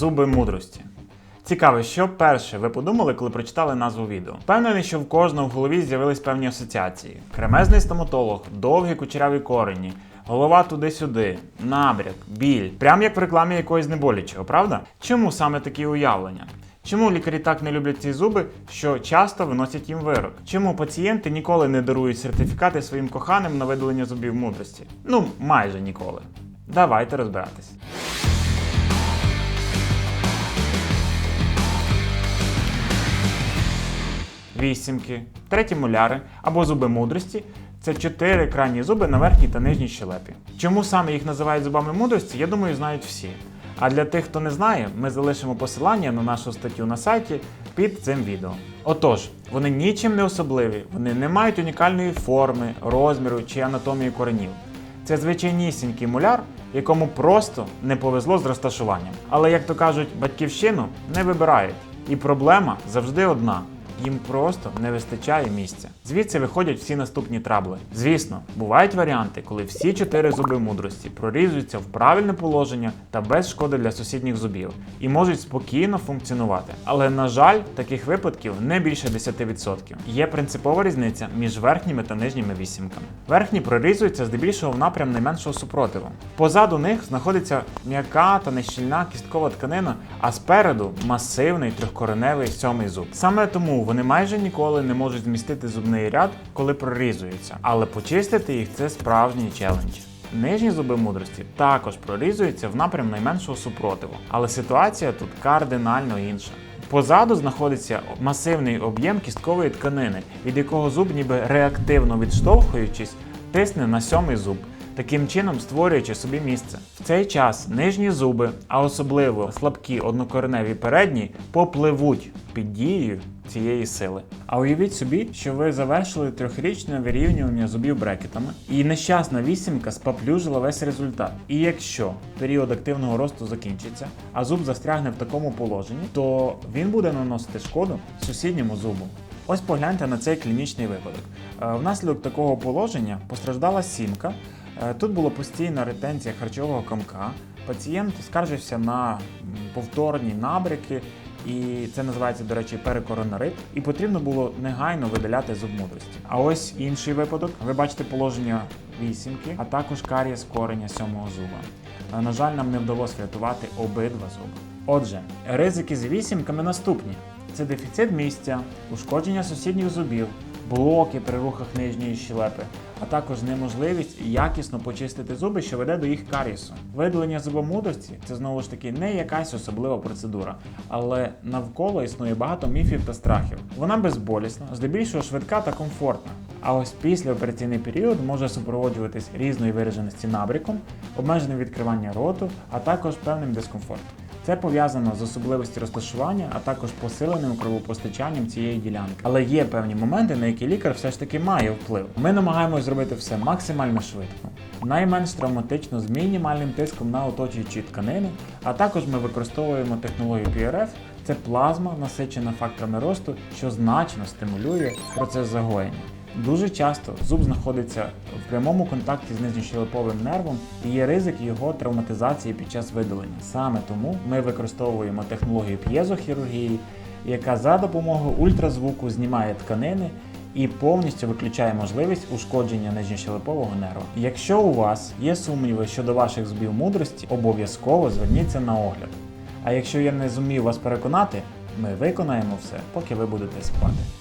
Зуби мудрості. Цікаво, що перше ви подумали, коли прочитали назву відео. Впевнений, що в кожного в голові з'явились певні асоціації: кремезний стоматолог, довгі кучеряві корені, голова туди-сюди, набряк, біль. Прям як в рекламі якогось неболячого, правда? Чому саме такі уявлення? Чому лікарі так не люблять ці зуби, що часто виносять їм вирок? Чому пацієнти ніколи не дарують сертифікати своїм коханим на видалення зубів мудрості? Ну, майже ніколи. Давайте розбиратись. Вісімки, треті моляри або зуби мудрості це чотири крайні зуби на верхній та нижній щелепі. Чому саме їх називають зубами мудрості, я думаю, знають всі. А для тих, хто не знає, ми залишимо посилання на нашу статтю на сайті під цим відео. Отож, вони нічим не особливі, вони не мають унікальної форми, розміру чи анатомії коренів. Це звичайнісінький муляр, якому просто не повезло з розташуванням. Але, як то кажуть, батьківщину не вибирають. І проблема завжди одна. Їм просто не вистачає місця. Звідси виходять всі наступні трабли. Звісно, бувають варіанти, коли всі чотири зуби мудрості прорізуються в правильне положення та без шкоди для сусідніх зубів і можуть спокійно функціонувати. Але на жаль, таких випадків не більше 10%. Є принципова різниця між верхніми та нижніми вісімками. Верхні прорізуються здебільшого в напрям найменшого супротиву. Позаду них знаходиться м'яка та нещільна кісткова тканина, а спереду масивний трьохкореневий сьомий зуб. Саме тому вони майже ніколи не можуть змістити зубний ряд, коли прорізуються, але почистити їх це справжній челендж. Нижні зуби мудрості також прорізуються в напрям найменшого супротиву, але ситуація тут кардинально інша. Позаду знаходиться масивний об'єм кісткової тканини, від якого зуб, ніби реактивно відштовхуючись, тисне на сьомий зуб, таким чином створюючи собі місце. В цей час нижні зуби, а особливо слабкі однокореневі передні, попливуть під дією цієї сили. А уявіть собі, що ви завершили трьохрічне вирівнювання зубів брекетами, і нещасна вісімка спаплюжила весь результат. І якщо період активного росту закінчиться, а зуб застрягне в такому положенні, то він буде наносити шкоду сусідньому зубу. Ось погляньте на цей клінічний випадок. Е, Внаслідок такого положення постраждала сімка. Е, Тут була постійна ретенція харчового комка. Пацієнт скаржився на повторні набряки, і це називається, до речі, перекоронарит, і потрібно було негайно видаляти зуб мудрості. А ось інший випадок. Ви бачите положення вісімки, а також карієс кореня сьомого зуба. Е, На жаль, нам не вдалося врятувати обидва зуби. Отже, ризики з вісімками наступні: це дефіцит місця, ушкодження сусідніх зубів, блоки при рухах нижньої щелепи, а також неможливість якісно почистити зуби, що веде до їх карісу. Видалення зубомудрості це знову ж таки не якась особлива процедура, але навколо існує багато міфів та страхів. Вона безболісна, здебільшого швидка та комфортна. А ось післяопераційний період може супроводжуватись різної вираженості набріком, обмеженим відкриванням роту, а також певним дискомфортом. Це пов'язано з особливістю розташування, а також посиленим кровопостачанням цієї ділянки. Але є певні моменти, на які лікар все ж таки має вплив. Ми намагаємось зробити все максимально швидко, найменш травматично з мінімальним тиском на оточуючі тканини, а також ми використовуємо технологію PRF. Це плазма, насичена факторами росту, що значно стимулює процес загоєння. Дуже часто зуб знаходиться в прямому контакті з нижньощелеповим нервом і є ризик його травматизації під час видалення. Саме тому ми використовуємо технологію п'єзохірургії, яка за допомогою ультразвуку знімає тканини і повністю виключає можливість ушкодження нижньощелепового нерва. Якщо у вас є сумніви щодо ваших зубів мудрості, обов'язково зверніться на огляд. А якщо я не зумів вас переконати, ми виконаємо все, поки ви будете спати.